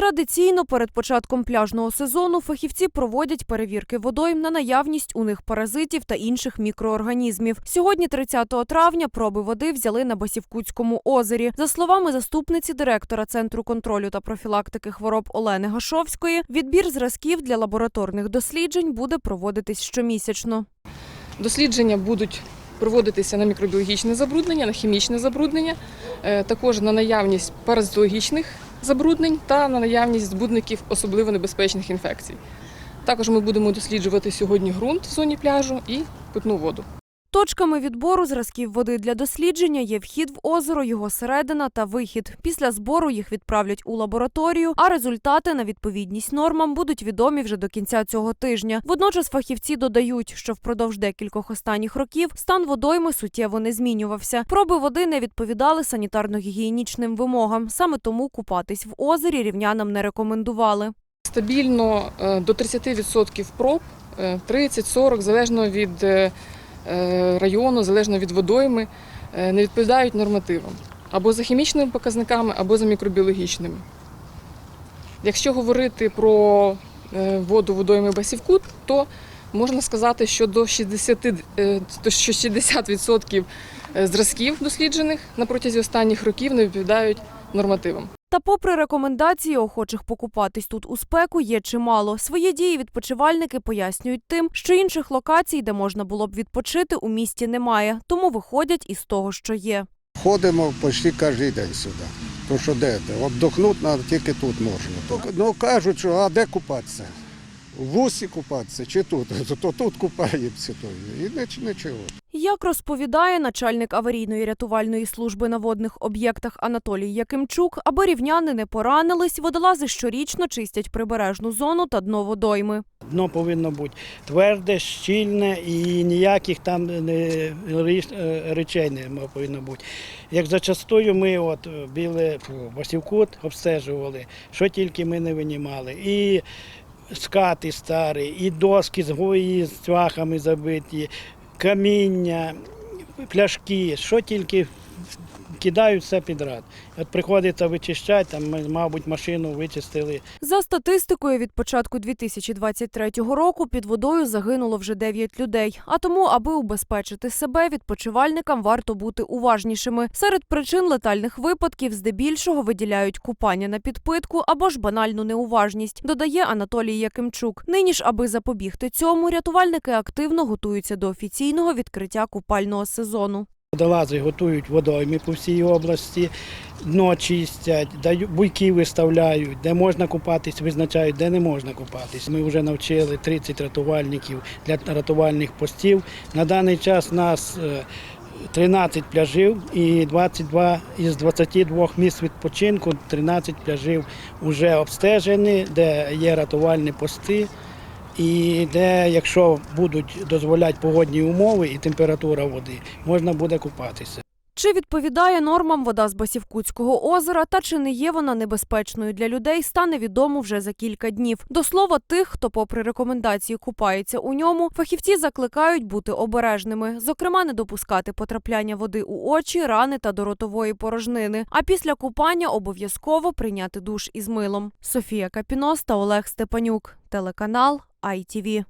Традиційно перед початком пляжного сезону фахівці проводять перевірки водойм на наявність у них паразитів та інших мікроорганізмів. Сьогодні, 30 травня, проби води взяли на Басівкутському озері. За словами заступниці директора Центру контролю та профілактики хвороб Олени Гашовської, відбір зразків для лабораторних досліджень буде проводитись щомісячно. Дослідження будуть проводитися на мікробіологічне забруднення, на хімічне забруднення, е, також на наявність паразитологічних забруднень та на наявність збудників особливо небезпечних інфекцій. Також ми будемо досліджувати сьогодні ґрунт в зоні пляжу і питну воду. Точками відбору зразків води для дослідження є вхід в озеро, його середина та вихід. Після збору їх відправлять у лабораторію, а результати на відповідність нормам будуть відомі вже до кінця цього тижня. Водночас фахівці додають, що впродовж декількох останніх років стан водойми суттєво не змінювався. Проби води не відповідали санітарно-гігієнічним вимогам. Саме тому купатись в озері рівнянам не рекомендували. Стабільно е, до 30% проб, е, 30-40, залежно від е, е, району, залежно від водойми, е, не відповідають нормативам або за хімічними показниками, або за мікробіологічними. Якщо говорити про е, воду водойми Басівкут, то можна сказати, що до 60, е, то що 60% зразків досліджених на протязі останніх років не відповідають нормативам. Та попри рекомендації охочих покупатись тут у спеку є чимало. Свої дії відпочивальники пояснюють тим, що інших локацій, де можна було б відпочити, у місті немає, тому виходять із того, що є. Ходимо почти кожен день сюди. То що де? де? Отдохнути тільки тут можна. Ну кажуть, що а де купатися? В вусі купатися чи тут? То тут купаємося. То. І ніч- нічого. Як розповідає начальник аварійної рятувальної служби на водних об'єктах Анатолій Якимчук, аби рівняни не поранились, водолази щорічно чистять прибережну зону та дно водойми. Дно повинно бути тверде, щільне і ніяких там не, е, речей не повинно бути. Як зачастую ми от е, біли Басівкут обстежували, що тільки ми не винімали. І скати старі, і доски з гої з цвяхами забиті, каміння, пляшки, що тільки кидають все підряд. От приходиться вичищати, там, ми, мабуть, машину вичистили За статистикою, від початку 2023 року під водою загинуло вже 9 людей. А тому, аби убезпечити себе, відпочивальникам варто бути уважнішими. Серед причин летальних випадків здебільшого виділяють купання на підпитку або ж банальну неуважність, додає Анатолій Якимчук. Нині ж, аби запобігти цьому, рятувальники активно готуються до офіційного відкриття купального сезону. Водолази готують водойми по всій області, дно чистять, буйки виставляють, де можна купатись, визначають, де не можна купатись. Ми вже навчили 30 рятувальників для рятувальних постів. На даний час нас е, 13 пляжів і 22 із 22 місць відпочинку 13 пляжів вже обстежені, де є рятувальні пости. І де, якщо будуть дозволяти погодні умови і температура води, можна буде купатися. Чи відповідає нормам вода з Басівкутського озера та чи не є вона небезпечною для людей, стане відомо вже за кілька днів. До слова, тих, хто, попри рекомендації, купається у ньому, фахівці закликають бути обережними, зокрема, не допускати потрапляння води у очі, рани та до ротової порожнини. А після купання обов'язково прийняти душ із милом. Софія Капінос та Олег Степанюк, телеканал ITV.